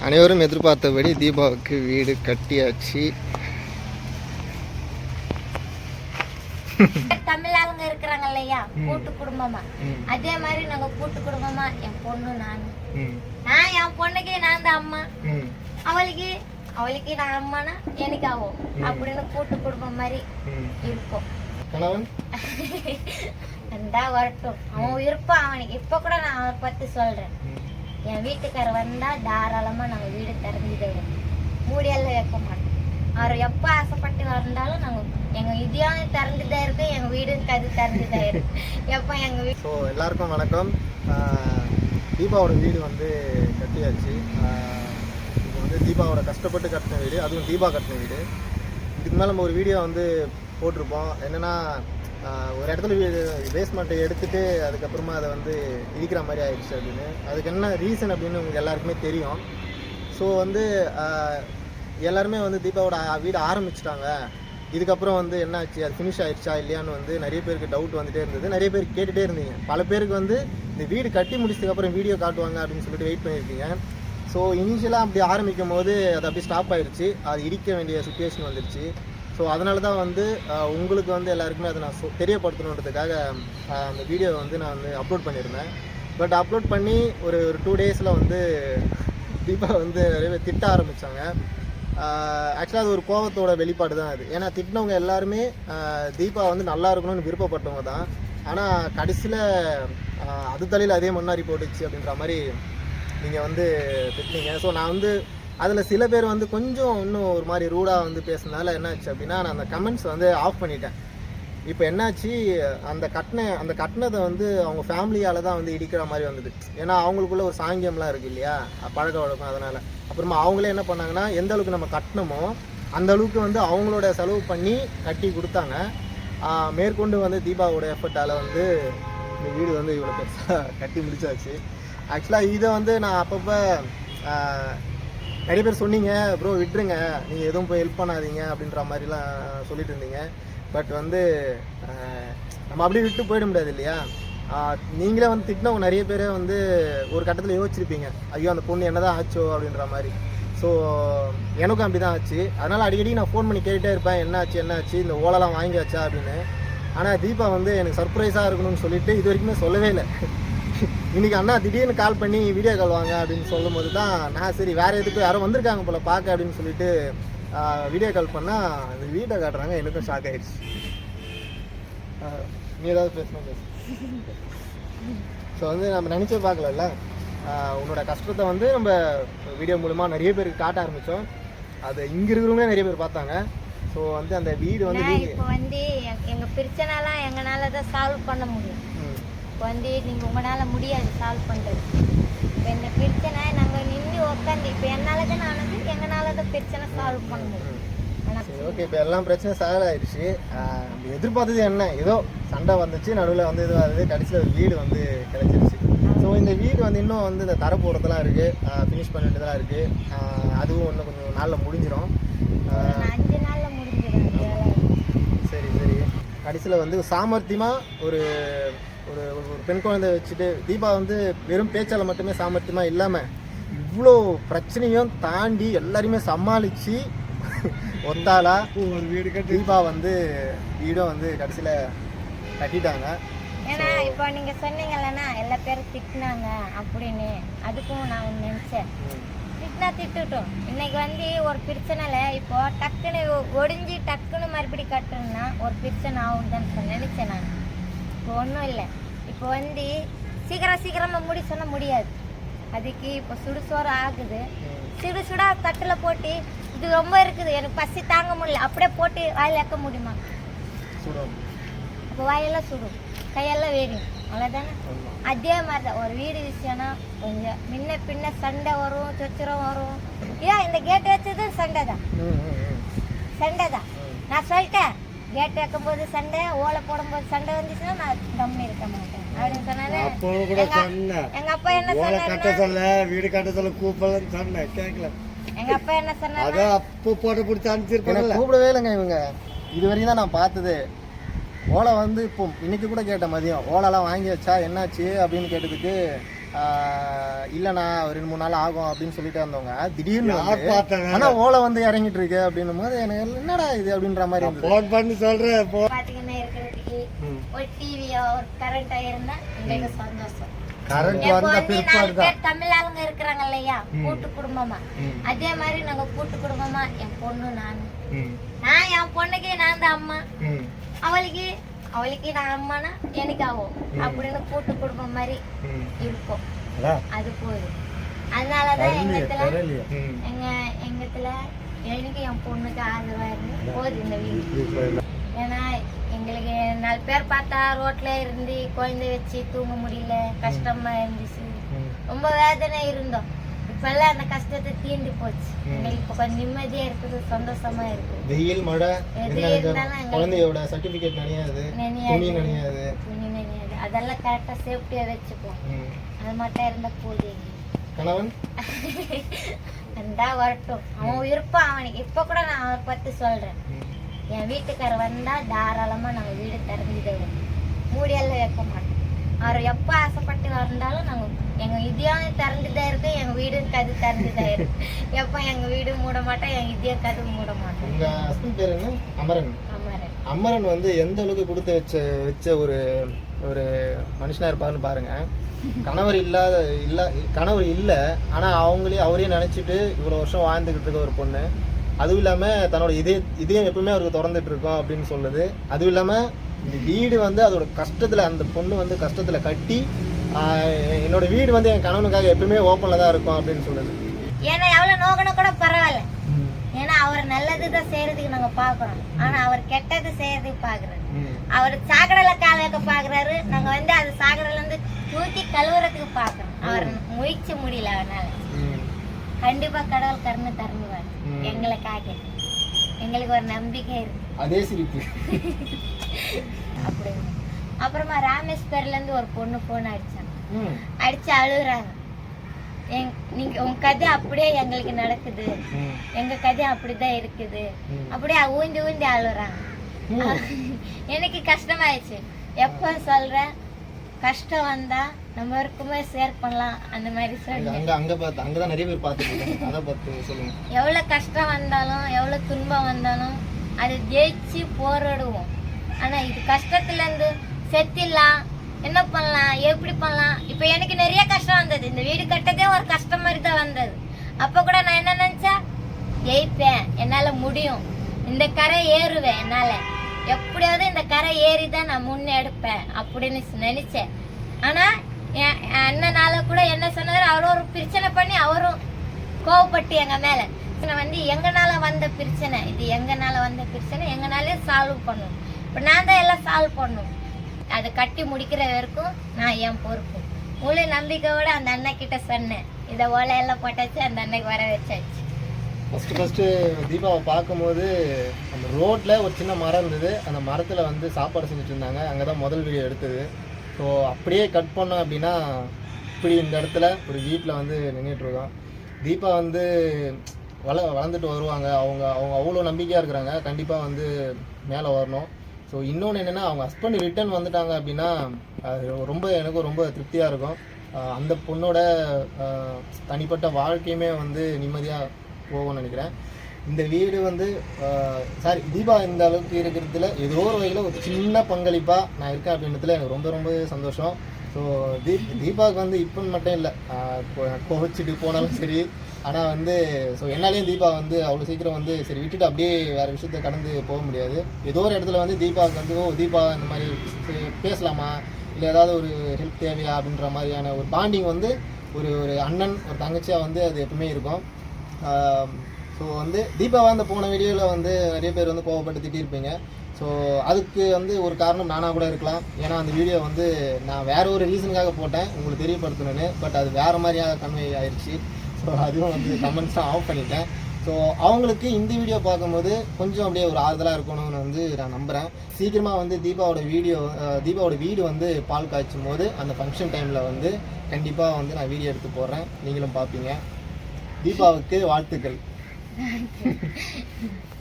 அனைவரும் எதிர்பார்த்தபடி தீபாவுக்கு வீடு கட்டியாச்சு. தமிழ் ஆளுங்க இருக்கிறாங்க இல்லையா? கூட்டு குடும்பமா. அதே மாதிரி நாங்க கூட்டு குடும்பமா என் பொண்ணு நான். நான் என் பொண்ணுக்கு நான் தான் அம்மா. அவளுக்கு அவளுக்கு நான் அம்மானா எனக்கு ஆகும் அப்படின்னு கூட்டு குடும்பம் மாதிரி. இருக்கும். கணவன் வந்தா வரட்டும். அவன் இருப்பான் அவனுக்கு இப்ப கூட நான் அவனை பத்தி சொல்றேன். என் வீட்டுக்காரர் வந்தா தாராளமா நம்ம வீடு திறந்துட்டு தருவோம் மூடியெல்லாம் வைக்க மாட்டோம். அவர் எப்ப ஆசைப்பட்டு வந்தாலும் நாங்க எங்க இதையும் திறந்துட்டே இருக்கு எங்க வீடும் கது திறந்துட்டே இருக்கு எப்ப எங்க வீடு ஸோ எல்லாருக்கும் வணக்கம். தீபாவோட வீடு வந்து கட்டியாச்சு. இது வந்து தீபாவோட கஷ்டப்பட்டு கட்டின வீடு. அதுவும் தீபா கட்டின வீடு. இதுக்கு மேலே நம்ம ஒரு வீடியோ வந்து போட்டிருப்போம். என்னென்னா ஒரு இடத்துல பேஸ்மெண்ட்டை எடுத்துட்டு அதுக்கப்புறமா அதை வந்து இடிக்கிற மாதிரி ஆயிடுச்சு அப்படின்னு. அதுக்கு என்ன ரீசன் அப்படின்னு உங்களுக்கு எல்லாருக்குமே தெரியும். ஸோ வந்து எல்லாருமே வந்து தீபாவோட வீடு ஆரம்பிச்சிட்டாங்க. இதுக்கப்புறம் வந்து என்ன ஆச்சு அது ஃபினிஷ் ஆயிடுச்சா இல்லையான்னு வந்து நிறைய பேருக்கு டவுட் வந்துட்டே இருந்தது. நிறைய பேர் கேட்டுகிட்டே இருந்தீங்க. பல பேருக்கு வந்து இந்த வீடு கட்டி முடிச்சதுக்கப்புறம் வீடியோ காட்டுவாங்க அப்படின்னு சொல்லிட்டு வெயிட் பண்ணியிருக்கீங்க. ஸோ இனிஷியலாக அப்படி ஆரம்பிக்கும் போது அது அப்படியே ஸ்டாப் ஆயிடுச்சு. அது இடிக்க வேண்டிய சுச்சுவேஷன் வந்துடுச்சு ஸோ அதனால தான் வந்து உங்களுக்கு வந்து எல்லாருக்குமே அதை நான் தெரியப்படுத்தணுன்றதுக்காக அந்த வீடியோ வந்து நான் வந்து அப்லோட் பண்ணியிருந்தேன். பட் அப்லோட் பண்ணி ஒரு ஒரு டூ டேஸில் வந்து தீபா வந்து நிறைய பேர் திட்ட ஆரம்பித்தாங்க ஆக்சுவலாக அது ஒரு கோவத்தோட வெளிப்பாடு தான் அது. ஏன்னா திட்டினவங்க எல்லாருமே தீபா வந்து நல்லா இருக்கணும்னு விருப்பப்பட்டவங்க தான். ஆனால் கடைசியில் அது தலையில் அதே மண்ணாரி போட்டுச்சு அப்படின்ற மாதிரி நீங்கள் வந்து திட்டினீங்க. ஸோ நான் வந்து அதில் சில பேர் வந்து கொஞ்சம் இன்னும் ஒரு மாதிரி ரூடாக வந்து பேசுனதால என்னாச்சு அப்படின்னா நான் அந்த கமெண்ட்ஸ் வந்து ஆஃப் பண்ணிட்டேன். இப்போ என்னாச்சு அந்த கட்டின அந்த கட்டினதை வந்து அவங்க ஃபேமிலியால் தான் வந்து இடிக்கிற மாதிரி வந்தது. ஏன்னா அவங்களுக்குள்ள ஒரு சாங்கியம்லாம் இருக்குது இல்லையா? பழக்க வழக்கம் அதனால். அப்புறமா அவங்களே என்ன பண்ணாங்கன்னா எந்த அளவுக்கு நம்ம கட்டினமோ அந்த அளவுக்கு வந்து அவங்களோட செலவு பண்ணி கட்டி கொடுத்தாங்க. மேற்கொண்டு வந்து தீபாவோட எஃபர்ட்டால் வந்து இந்த வீடு வந்து இவ்வளோ பெருசாக கட்டி முடிச்சாச்சு. ஆக்சுவலாக இதை வந்து நான் அப்பப்போ நிறைய பேர் சொன்னீங்க ப்ரோ விட்டுருங்க. நீங்கள் எதுவும் போய் ஹெல்ப் பண்ணாதீங்க அப்படின்ற மாதிரிலாம் சொல்லிட்டு இருந்தீங்க. பட் வந்து நம்ம அப்படியே விட்டு போயிட முடியாது இல்லையா? நீங்களே வந்து திட்டினவங்க நிறைய பேரே வந்து ஒரு கட்டத்தில் யோசிச்சிருப்பீங்க. ஐயோ அந்த பொண்ணு என்னதான் ஆச்சோ அப்படின்ற மாதிரி. ஸோ எனக்கும் அப்படி தான் ஆச்சு. அதனால் அடிக்கடி நான் ஃபோன் பண்ணி கேட்டுகிட்டே இருப்பேன். என்ன ஆச்சு என்ன ஆச்சு? இந்த ஓலெல்லாம் வாங்கியாச்சா? அப்படின்னு. ஆனால் தீபா வந்து எனக்கு சர்ப்ரைஸாக இருக்கணும்னு சொல்லிட்டு இது வரைக்குமே சொல்லவே இல்லை. இன்னைக்கு அண்ணா திடீர்னு கால் பண்ணி வீடியோ கால் வாங்க அப்படின்னு சொல்லும்போது தான் நான் சரி வேற எதுக்கு யாரோ வந்திருக்காங்க போல பார்க்க அப்படின்னு சொல்லிட்டு வீடியோ கால் பண்ணால் அந்த வீட்டை காட்டுறாங்க. எனக்கும் ஷாக் ஆயிடுச்சு. ஆஹ் நீ ஏதாவது பேசணும் பேசு. ஸோ வந்து நம்ம நினச்சே பார்க்கலல்ல ஆஹ் உன்னோட கஷ்டத்தை வந்து நம்ம வீடியோ மூலமாக நிறைய பேருக்கு காட்ட ஆரம்பித்தோம் அது இங்கே இருக்கிறவங்களே நிறைய பேர் பார்த்தாங்க. ஸோ வந்து அந்த வீடு வந்து இப்போ வந்து எங்க- எங்க பிரச்சனைலாம் எங்களால தான் சால்வ் பண்ண முடியும். இப்போ வந்து நீங்க உங்களால முடியாது சால்வ் பண்றது. இப்போ இந்த பிரச்சனை நாங்க நின்று உட்காந்து இப்போ என்னால தான் ஆனது எங்களால தான் பிரச்சனை சால்வ் பண்ண முடியும் ஓகே இப்போ எல்லாம் பிரச்சனையும் சால்வ் ஆயிடுச்சு. எதிர்பார்த்தது என்ன? ஏதோ சண்டை வந்துச்சு நடுவில் வந்து இது வருது கடைசியில் ஒரு வீடு வந்து கிடைச்சிருச்சு. ஸோ இந்த வீடு வந்து இன்னும் வந்து இந்த தர போகிறதெல்லாம் இருக்குது ஃபினிஷ் பண்ண வேண்டியதெல்லாம் இருக்குது அதுவும் இன்னும் கொஞ்சம் நாளில் முடிஞ்சிடும் அஞ்சு நாள்ல முடிஞ்சிடும் அந்த வேலை சரி சரி கடைசியில் வந்து சாமர்த்தியமாக ஒரு ஒரு ஒரு பெண் குழந்தை வச்சுட்டு தீபா வந்து வெறும் பேச்சால் மட்டுமே சாமர்த்தியமாக இல்லாமல் இவ்வளோ பிரச்சனையும் தாண்டி எல்லாரையுமே சமாளித்து ஒத்தாளா ஒரு வீடு கட்டி தீபா வந்து வீடும் வந்து கடைசியில் கட்டிட்டாங்க. ஏன்னா இப்போ நீங்க சொன்னீங்கல்லண்ணா எல்லா பேரும் திட்டினாங்க அப்படின்னு. அதுக்கும் நான் நினைச்சேன். திட்டினா திட்டுட்டும். இன்னைக்கு வந்து ஒரு பிரச்சனைல இப்போ டக்குன்னு ஒடிஞ்சு டக்குன்னு மறுபடி கட்டணும்னா ஒரு பிரச்சனை ஆகுதுன்னு நினைச்சேன் நான். இப்போ ஒன்றும் இல்லை. இப்போ வந்து சீக்கிரம் சீக்கிரமா முடி சொன்ன முடியாது. அதுக்கு இப்போ சுடுசோறு ஆகுது. சுடு சுடா தட்டில் போட்டு இது ரொம்ப இருக்குது. எனக்கு பசி தாங்க முடியல. அப்படியே போட்டு வாயில் வைக்க முடியுமா? அப்போ வாயெல்லாம் சுடும். கையெல்லாம் வேகும் அவ்வளோதானே அதே மாதிரி தான் ஒரு வீடு விஷயம்னா கொஞ்சம் முன்ன பின்ன சண்டை வரும் சொச்சரம் வரும். ஏன் இந்த கேட் வச்சது சண்டை தான் சண்டை தான் நான் சொல்லிட்டேன் கேட் வைக்கும்போது சண்டை ஓலை போடும்போது சண்டை வந்துச்சுன்னா நான் கம்மி இருக்க மாட்டேன். அப்படின்னு சொன்னாலே எங்க- அப்பா என்ன ஓலை கட்ட சொல்ல வீடு கட்ட சொல்ல கூப்பலன்னு சொன்னேன் கேட்கல எங்க அப்பா என்ன சொன்னாரு அதான் அப்போ போட்டு பிடிச்சி எனக்கு அனுப்பிச்சிருப்பாங்கல்ல கூப்பிடவே இல்லைங்க இவங்க. இது வரைக்கும் தான் நான் பார்த்தது. ஓலை வந்து இப்போ இன்னைக்கு கூட கேட்டேன் மதியம். ஓலைலாம் வாங்கியாச்சா என்னாச்சு அப்படின்னு கேட்டதுக்கு இல்லைண்ணா ஒரு ரெண்டு மூணு நாள் ஆகும் அப்படின்னு சொல்லிட்டு இருந்தவங்க திடீர்னு யார் வந்து, பார்த்தாங்க? ஆனா ஓலை வந்து இறங்கிட்டு இருக்கு. அப்படின்னும் போது எனக்கு என்னடா இது? அப்படின்ற மாதிரி இருந்தது. ஃபோன் பண்ணி சொல்றேன் போ. பாத்தீங்கன்னா இருக்கிறதுக்கு. ஒரு டிவியோ ஒரு கரண்டா இருந்தா எங்களுக்கு சந்தோஷம். கரண்ட் வந்த பிற்பாடு தான். தமிழ் ஆளுங்க இருக்கிறாங்க இல்லையா? கூட்டு குடும்பமா. அதே மாதிரி நாங்க கூட்டு குடும்பமா என் பொண்ணு நானு. நான் என் பொண்ணுக்கு நான் தான் அம்மா. அவளுக்கு அவளுக்கு நான் அம்மானா எனக்கு ஆகும் அப்படின்னு கூட்டு குடும்பம் மாதிரி. இருக்கும். அது போதும். அதனாலதான் எங்கத்துல. எங்க எங்கத்துல எனக்கு என் பொண்ணுக்கு ஆதரவா இருந்து போதும் இந்த வீடு. ஏன்னா எங்களுக்கு நாலு பேர் பார்த்தா ரோட்ல இருந்து குழந்தை வச்சு தூங்க முடியல கஷ்டமா இருந்துச்சு. ரொம்ப வேதனை இருந்தோம். இப்பெல்லாம் அந்த கஷ்டத்தை தீர்ந்து போச்சு. இப்போ கொஞ்சம் நிம்மதியா இருக்குது சந்தோஷமா இருக்குது. வெயில் மழை எது? இருந்தாலும் குழந்தையோட சர்டிபிகேட் நனையாது. துணி நனையாது. துணி நினையாது. அதெல்லாம் கரெக்டா சேஃப்டியா வச்சுப்போம். அது மட்டும் இருந்தா போதும் கணவன்? வந்தா வரட்டும். அவன் விருப்பம் அவனுக்கு. இப்ப கூட நான் அவனை பத்தி சொல்றேன். என் வீட்டுக்காரர் வந்தா தாராளமா நாங்க வீடு திறந்துடுவோம் மூடியெல்லாம் வைக்க மாட்டோம். அவர் எப்ப ஆசைப்பட்டு வந்தாலும் நாங்க எங்க இதயம் திறந்துதான் இருக்கு எங்க வீடும் கது திறந்துதான் இருக்கு. எப்ப எங்க வீடு மூட மாட்டோம் எங்க இதயம் கது மூட மாட்டோம் உங்க ஹஸ்பண்ட் பேர் என்ன? அமரன். ஆமாரு அமரன் வந்து எந்த அளவுக்கு கொடுத்து வச்ச வச்ச ஒரு ஒரு மனுஷனா இருப்பாருன்னு பாருங்க. கணவர் இல்லாத இல்ல கணவர் இல்லை ஆனா அவங்களே அவரே நினைச்சிட்டு இவ்வளவு வருஷம் வாழ்ந்துகிட்டு இருக்க ஒரு பொண்ணு. அதுவும் இல்லாம தன்னோட இதய இதயம் எப்பவுமே அவருக்கு திறந்துட்டு இருக்கோம் அப்படின்னு சொல்லுது. அதுவும் இல்லாம இந்த வீடு வந்து அதோட கஷ்டத்துல அந்த பொண்ணு வந்து கஷ்டத்துல கட்டி என்னோட வீடு வந்து என் கணவனுக்காக எப்பவுமே ஓப்பன்ல தான் இருக்கும் அப்படின்னு சொல்லுது. ஏன்னா எவ்வளவு நோகனா கூட பரவாயில்ல. ஏன்னா அவர் நல்லதுதான் செய்யறதுக்கு நாங்க பாக்குறோம் ஆனா அவர் கெட்டது செய்யறதுக்கு பாக்குறோம் ம். அவர் சாக்கடையில கால வைக்க பாக்குறாரு நாங்க வந்து அது சாக்கடையில இருந்து தூக்கி கழுவுறதுக்கு பாக்குறோம் அவர் முயற்சி முடியல அவனால. ம். கண்டிப்பா கடவுள் கருணை தருவார். ம். எங்களுக்காக எங்களுக்கு ஒரு நம்பிக்கை இருக்கு. அதே சிரிப்பு. அப்படி அப்புறமா ராமேஸ்வரில இருந்து ஒரு பொண்ணு போன் அடிச்சாங்க. ம். அடிச்சு அழுகுறாங்க. எங் நீங்க உங்க கதை அப்படியே எங்களுக்கு நடக்குது. எங்க கதை அப்படிதான் இருக்குது. அப்படியே ஊந்தி ஊந்தி அழுகுறாங்க. எனக்கு கஷ்டமாயிடுச்சு. எப்போ சொல்றேன் கஷ்டம் வந்தா நம்ம இருக்குமே ஷேர் பண்ணலாம். அந்த மாதிரி அங்க சொன்னேன் அங்க அங்க பார்த்து அங்கதான் நிறைய பேர் பார்த்துருக்கேன் அதை பார்த்து சொல்லுங்க. எவ்வளவு கஷ்டம் வந்தாலும் எவ்வளவு துன்பம் வந்தாலும் அதை ஜெயிச்சு போராடுவோம். ஆனால் இது கஷ்டத்துலேருந்து செத்திடலாம். என்ன பண்ணலாம்? எப்படி பண்ணலாம்? இப்போ எனக்கு நிறைய கஷ்டம் வந்தது. இந்த வீடு கட்டதே ஒரு கஷ்டம் மாதிரி தான் வந்தது. அப்போ கூட நான் என்ன நினச்சா ஜெயிப்பேன். என்னால் முடியும். இந்த கரை ஏறுவேன் என்னால். எப்படியாவது இந்த கரை ஏறி தான் நான் முன்னெடுப்பேன் அப்படின்னு நினச்சேன். ஆனால் என் என் அண்ணனால கூட என்ன சொன்னார்? அவரும் ஒரு பிரச்சனை பண்ணி அவரும் கோவப்பட்டு எங்கள் மேலே. பிரச்சனை வந்து எங்கனால வந்த பிரச்சனை. இது எங்கனால வந்த பிரச்சனை. எங்கனாலே சால்வ் பண்ணணும். இப்போ நான் தான் எல்லாம் சால்வ் பண்ணும் அதை கட்டி முடிக்கிற வரைக்கும் நான் என் பொறுப்பு. முழு நம்பிக்கையோடு அந்த அண்ணன் கிட்ட சொன்னேன். இதை ஓலையெல்லாம் போட்டாச்சு அந்த அன்னைக்கு வர வச்சாச்சு. ஃபஸ்ட்டு ஃபஸ்ட்டு தீபாவை பார்க்கும்போது அந்த ரோட்டில் ஒரு சின்ன மரம் இருந்தது. அந்த மரத்தில் வந்து சாப்பாடு செஞ்சுட்டு இருந்தாங்க. அங்கே தான் முதல் வீடியோ எடுத்தது. ஸோ அப்படியே கட் பண்ணோம் அப்படின்னா இப்படி இந்த இடத்துல ஒரு வீட்டில் வந்து நின்றுட்டு இருக்கோம். தீபா வந்து வள வளர்ந்துட்டு வருவாங்க. அவங்க அவங்க அவ்வளோ நம்பிக்கையாக இருக்கிறாங்க. கண்டிப்பாக வந்து மேலே வரணும். ஸோ இன்னொன்று என்னென்னா அவங்க ஹஸ்பண்ட் ரிட்டர்ன் வந்துட்டாங்க அப்படின்னா அது ரொம்ப எனக்கு ரொம்ப திருப்தியாக இருக்கும். அந்த பொண்ணோட தனிப்பட்ட வாழ்க்கையுமே வந்து நிம்மதியாக போகும்னு நினைக்கிறேன். இந்த வீடு வந்து சாரி தீபா இந்த அளவுக்கு இருக்கிறதுல ஏதோ ஒரு வகையில் ஒரு சின்ன பங்களிப்பாக நான் இருக்கேன் அப்படின்றதுல எனக்கு ரொம்ப ரொம்ப சந்தோஷம். ஸோ தீப் தீபாவுக்கு வந்து இப்போன்னு மட்டும் இல்லை. கோவிச்சுட்டு போனாலும் சரி. ஆனால் வந்து ஸோ என்னாலேயும் தீபா வந்து அவ்வளோ சீக்கிரம் வந்து சரி விட்டுட்டு அப்படியே வேறு விஷயத்த கடந்து போக முடியாது. ஏதோ ஒரு இடத்துல வந்து தீபாவுக்கு வந்து ஓ தீபா இந்த மாதிரி பேசலாமா? இல்லை ஏதாவது ஒரு ஹெல்ப் தேவையா அப்படின்ற மாதிரியான ஒரு பாண்டிங் வந்து ஒரு ஒரு அண்ணன் ஒரு தங்கச்சியாக வந்து அது எப்பவுமே இருக்கும். ஸோ வந்து தீபாவை அந்த போன வீடியோவில் வந்து நிறைய பேர் வந்து கோவப்பட்டு திட்டியிருப்பீங்க ஸோ அதுக்கு வந்து ஒரு காரணம் நானாக கூட இருக்கலாம். ஏன்னா அந்த வீடியோ வந்து நான் வேற ஒரு ரீசனுக்காக போட்டேன். உங்களுக்கு தெரியப்படுத்தணுன்னு பட் அது வேற மாதிரியாக கன்வே ஆயிடுச்சு ஸோ அதுவும் வந்து கமெண்ட்ஸாக ஆஃப் பண்ணிட்டேன். ஸோ அவங்களுக்கு இந்த வீடியோ பார்க்கும்போது கொஞ்சம் அப்படியே ஒரு ஆறுதலாக இருக்கணும்னு வந்து நான் நம்புகிறேன் சீக்கிரமாக வந்து தீபாவோட வீடியோ தீபாவோட வீடு வந்து பால் காய்ச்சும் போது அந்த ஃபங்க்ஷன் டைமில் வந்து கண்டிப்பாக வந்து நான் வீடியோ எடுத்து போடுறேன். நீங்களும் பார்ப்பீங்க. தீபாவுக்கு வாழ்த்துக்கள்.